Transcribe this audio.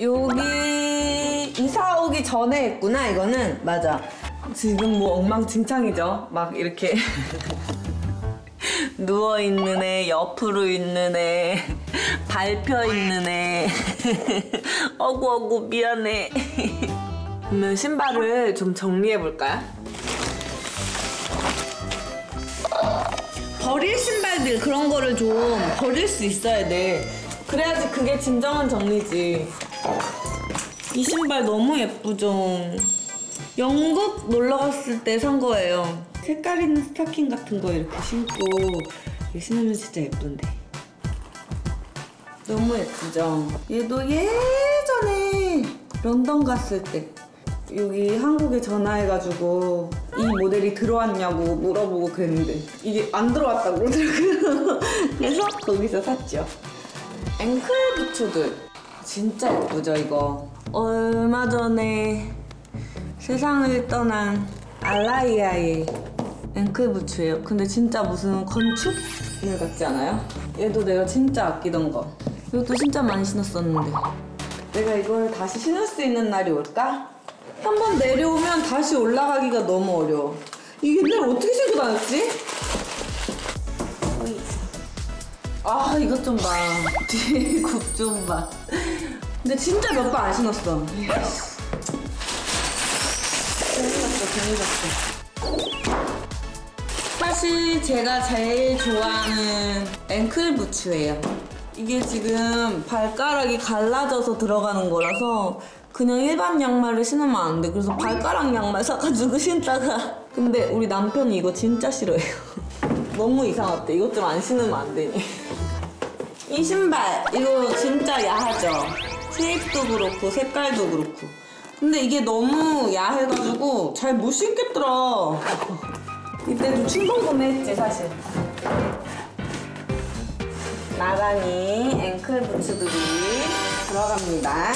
여기 이사 오기 전에 했구나 이거는 맞아 지금 뭐 엉망진창이죠 막 이렇게 누워 있는 애 옆으로 있는 애 밟혀 있는 애 어구 어구 미안해 그러면 신발을 좀 정리해 볼까요? 버릴 신발들 그런 거를 좀 버릴 수 있어야 돼. 그래야지 그게 진정한 정리지. 이 신발 너무 예쁘죠? 영국 놀러 갔을 때 산 거예요. 색깔 있는 스타킹 같은 거 이렇게 신고 이렇게 신으면 진짜 예쁜데. 너무 예쁘죠? 얘도 예전에 런던 갔을 때 여기 한국에 전화해가지고 이 모델이 들어왔냐고 물어보고 그랬는데 이게 안 들어왔다고 그러더라고요. 그래서 거기서 샀죠. 앵클 부츠들 진짜 예쁘죠 이거. 얼마 전에 세상을 떠난 알라이아의 앵클 부츠예요. 근데 진짜 무슨 건축물 같지 않아요? 얘도 내가 진짜 아끼던 거. 이것도 진짜 많이 신었었는데. 내가 이걸 다시 신을 수 있는 날이 올까? 한 번 내려오면 다시 올라가기가 너무 어려워. 이 옛날에 어떻게 신고 다녔지? 아, 이것 좀 봐. 뒤에 굽좀 봐. 근데 진짜 몇 번 안 신었어. 사실 제가 제일 좋아하는 앵클 부츠예요. 이게 지금 발가락이 갈라져서 들어가는 거라서 그냥 일반 양말을 신으면 안 돼. 그래서 발가락 양말 사가지고 신다가 근데 우리 남편이 이거 진짜 싫어해요. 너무 이상하대. 이것 좀 안 신으면 안 되니. 이 신발 이거 진짜 야하죠. 쉐입도 그렇고 색깔도 그렇고. 근데 이게 너무 야해가지고 잘 못 신겠더라. 이때도 충동 구매했지 사실. 나란히 앵클 부츠들이 들어갑니다.